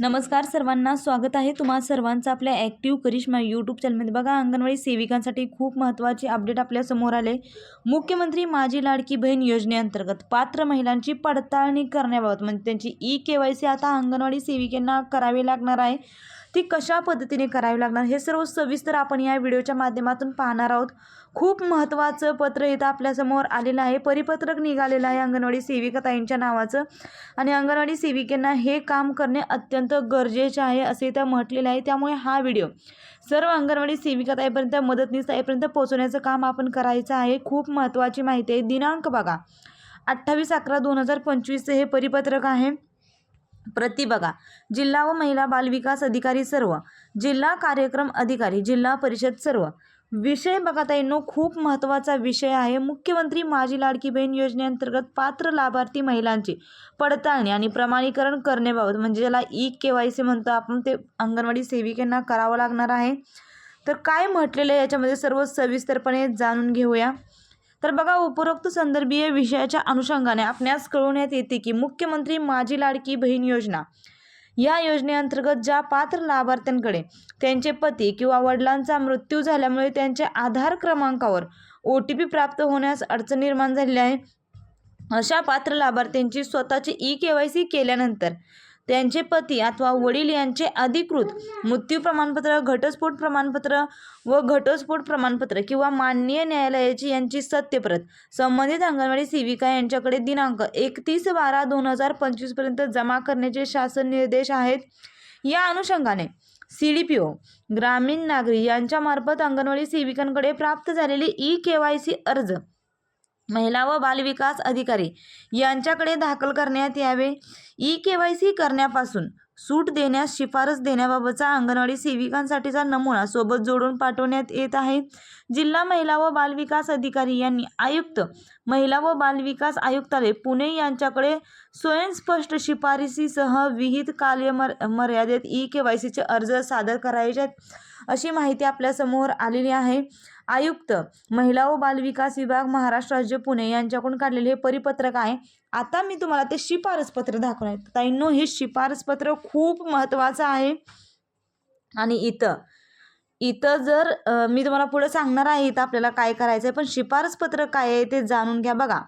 नमस्कार सर्वांना स्वागत आहे तुम्हा सर्वांचं आपल्या ॲक्टिव्ह करिश्मा यूट्यूब चॅनलमध्ये बघा अंगणवाडी सेविकांसाठी खूप महत्त्वाची अपडेट आपल्यासमोर आले. मुख्यमंत्री माझी लाडकी बहीण योजनेअंतर्गत पात्र महिलांची पडताळणी करण्याबाबत म्हणजे त्यांची ई के वाय सी आता अंगणवाडी सेविकांना करावी लागणार आहे. ती कशा पद्धतीने करावी लागणार? हे सर्व सविस्तर आपण या व्हिडिओच्या माध्यमातून पाहणार आहोत. खूप महत्त्वाचं पत्र इथं आपल्यासमोर आलेलं आहे. परिपत्रक निघालेलं आहे अंगणवाडी सेविका ताईंच्या नावाचं. आणि अंगणवाडी सेविकांना हे काम करणे अत्यंत गरजेचे आहे असे इथं म्हटलेलं आहे. त्यामुळे हा व्हिडिओ सर्व अंगणवाडी सेविका ताईपर्यंत मदतनीस ताईपर्यंत पोहोचवण्याचं काम आपण करायचं आहे. खूप महत्त्वाची माहिती आहे. दिनांक बघा. अठ्ठावीस अकरा दोन हजार पंचवीसचं हे परिपत्रक आहे. प्रति बघा. जिल्हा व महिला बालविकास अधिकारी सर्व जिल्हा कार्यक्रम अधिकारी जिल्हा परिषद सर्व. विषय बघा ताईंनो खूप महत्त्वाचा विषय आहे. मुख्यमंत्री माझी लाडकी बहीण योजनेअंतर्गत पात्र लाभार्थी महिलांची पडताळणी आणि प्रमाणीकरण करण्याबाबत म्हणजे ज्याला ई के वाय सी म्हणतो आपण ते अंगणवाडी सेविकांना करावं लागणार आहे. तर काय म्हटलेलं आहे याच्यामध्ये सर्व सविस्तरपणे जाणून घेऊया. तर बघा उपरोक्त संदर्भीय विषयाच्या अनुषंगाने आपणास कळवण्यात येते की मुख्यमंत्री माझी लाडकी बहीण योजना. या योजनेअंतर्गत ज्या पात्र लाभार्थ्यांकडे त्यांचे पती किंवा वडिलांचा मृत्यू झाल्यामुळे त्यांच्या आधार क्रमांकावर ओ टी पी प्राप्त होण्यास अडचण निर्माण झालेली आहे अशा पात्र लाभार्थ्यांची स्वतःची ई के वाय सी केल्यानंतर त्यांचे पती अथवा वडील यांचे अधिकृत मृत्यू प्रमाणपत्र घटस्फोट प्रमाणपत्र व घटस्फोट प्रमाणपत्र किंवा माननीय न्यायालयाची यांची सत्यप्रत. संबंधित अंगणवाडी सेविका यांच्याकडे दिनांक एकतीस बारा दोन हजार पंचवीसपर्यंत जमा करण्याचे शासन निर्देश आहेत. या अनुषंगाने सी डी पी ओ ग्रामीण नागरी यांच्यामार्फत अंगणवाडी सेविकांकडे प्राप्त झालेले ई के वाय सी अर्ज महिला व बालविकास अधिकारी यांच्याकडे दाखल करण्यात यावे. ई के वाय सी करण्यापासून सूट देण्यास शिफारस देण्याबाबतचा अंगणवाडी सेविकांसाठीचा नमुना सोबत जोडून पाठवण्यात येत आहे. जिल्हा महिला व बालविकास अधिकारी यांनी आयुक्त महिला व बालविकास आयुक्तालय पुणे यांच्याकडे स्वयंस्पष्ट शिफारसीसह विहित कालमर मर्यादेत ई के वाय सीचे अर्ज सादर करायचे आहेत अशी माहिती आपल्यासमोर आलेली आहे. आयुक्त महिला व बालविकास विभाग महाराष्ट्र राज्य पुणे यांच्याकडून काढलेले हे परिपत्रक आहे. आता मी तुम्हाला ते शिफारसपत्र दाखवणार आहे. ताईंनो हे शिफारसपत्र खूप महत्त्वाचं आहे. आणि इथं इथं जर मी तुम्हाला पुढे सांगणार आहे इथं आपल्याला काय करायचं आहे पण शिफारस पत्र काय आहे ते जाणून घ्या बघा.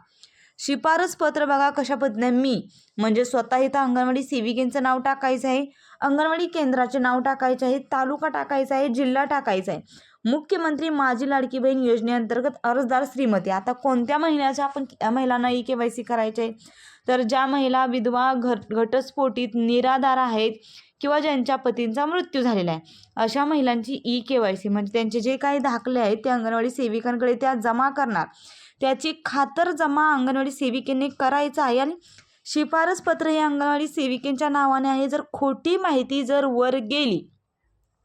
शिफारस पत्र बघा कशा पद्धतीने मी म्हणजे स्वतः इथं अंगणवाडी सेविकेंचं नाव टाकायचं आहे अंगणवाडी केंद्राचे नाव टाकायचे आहे तालुका टाकायचा आहे जिल्हा टाकायचा आहे. मुख्यमंत्री माझी लाडकी बहीण योजनेअंतर्गत अर्जदार श्रीमती. आता कोणत्या महिन्याच्या आपण महिलांना ई के वाय सी करायचे? आहे तर ज्या महिला विधवा घट घटस्फोटीत निराधार आहेत किंवा ज्यांच्या पतींचा मृत्यू झालेला आहे. अशा महिलांची ई के वाय सी म्हणजे त्यांचे जे काही दाखले आहेत ते अंगणवाडी सेविकांकडे त्या जमा करणार. त्याची खातर जमा अंगणवाडी सेविकेने करायचं आहे आणि शिफारस पत्र हे अंगणवाडी सेविकेंच्या नावाने आहे. जर खोटी माहिती जर वर गेली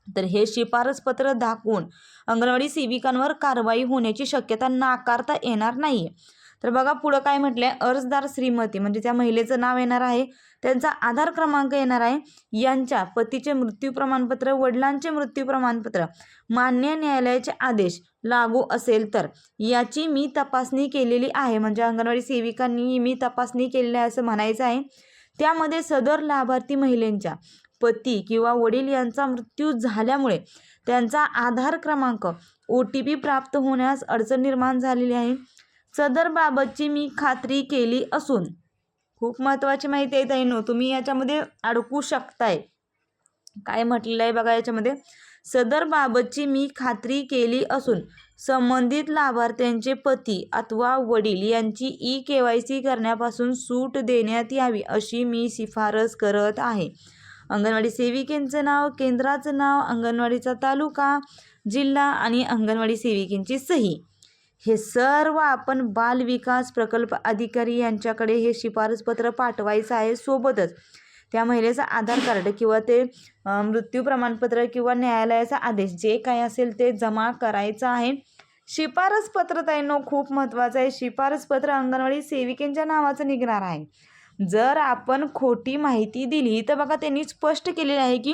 तर हे शिफारस पत्र दाखवून अंगणवाडी सेविकांवर कारवाई होण्याची शक्यता नाकारता येणार नाही तर बघा पुढं काय म्हटलंय? अर्जदार श्रीमती म्हणजे त्या महिलेचं नाव येणार आहे. त्यांचा आधार क्रमांक येणार आहे. यांच्या पतीचे मृत्यू प्रमाणपत्र वडिलांचे मृत्यू प्रमाणपत्र मान्य न्यायालयाचे आदेश लागू असेल तर. याची मी तपासणी केलेली आहे. म्हणजे अंगणवाडी सेविकांनी मी तपासणी केलेली आहे असं म्हणायचं आहे. त्यामध्ये सदर लाभार्थी महिलेंच्या पती किंवा वडील यांचा मृत्यू झाल्यामुळे त्यांचा आधार क्रमांक ओ टी पी प्राप्त होण्यास अडचण निर्माण झालेली आहे. सदरबाबतची मी खात्री केली असून. खूप महत्त्वाची माहिती आहे ताईनो तुम्ही याच्यामध्ये अडकू शकताय. काय म्हटलेलं आहे बघा याच्यामध्ये? सदरबाबतची मी खात्री केली असून संबंधित लाभार्थ्यांचे पती अथवा वडील यांची ई के वाय सी करण्यापासून सूट देण्यात यावी अशी मी शिफारस करत आहे. अंगणवाडी सेविकेंचं नाव केंद्राचं नाव अंगणवाडीचा तालुका जिल्हा आणि अंगणवाडी सेविकेंची सही. हे सर्व आपण बाल विकास प्रकल्प अधिकारी यांच्याकडे हे शिफारसपत्र पाठवायचं आहे सोबतच. त्या महिलेचं आधार कार्ड किंवा ते मृत्यू प्रमाणपत्र किंवा न्यायालयाचा आदेश जे काय असेल ते जमा करायचं आहे. शिफारसपत्र ताईंनो खूप महत्त्वाचं आहे. शिफारसपत्र अंगणवाडी सेविकेंच्या नावाचं निघणार आहे. जर आपण खोटी माहिती दिली तर बघा त्यांनी स्पष्ट केलेलं आहे की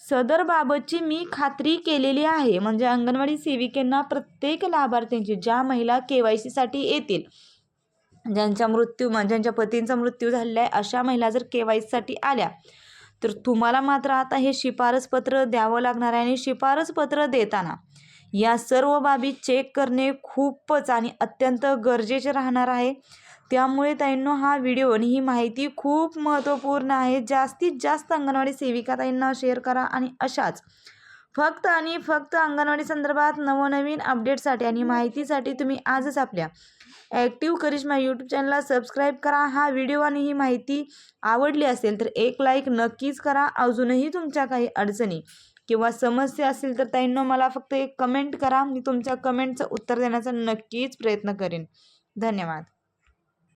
सदर बाबतची मी खात्री केलेली आहे. म्हणजे अंगणवाडी सेविकेंना प्रत्येक लाभार्थ्यांची ज्या महिला के वाय सीसाठी येतील ज्यांचा मृत्यू ज्यांच्या पतींचा मृत्यू झालेला आहे अशा महिला जर के वाय सीसाठी आल्या तर तुम्हाला मात्र आता हे शिफारसपत्र द्यावं लागणार आहे. आणि शिफारसपत्र देताना या सर्व बाबी चेक करणे खूपच आणि अत्यंत गरजेचे राहणार आहे. त्यामुळे ताईंनो हा व्हिडिओ आणि ही माहिती खूप महत्त्वपूर्ण आहे. जास्तीत जास्त अंगणवाडी सेविका ताईंना शेअर करा आणि अशाच फक्त आणि फक्त अंगणवाडी संदर्भात नवनवीन अपडेटसाठी आणि माहितीसाठी तुम्ही आजच आपल्या ॲक्टिव्ह करिश्मा यूट्यूब चॅनलला सबस्क्राईब करा. हा व्हिडिओ आणि ही माहिती आवडली असेल तर एक लाईक नक्कीच करा. अजूनही तुमच्या काही अडचणी किंवा समस्या असेल तर ताईंनो मला फक्त एक कमेंट करा. मी तुमच्या कमेंटचं उत्तर देण्याचा नक्कीच प्रयत्न करेन. धन्यवाद.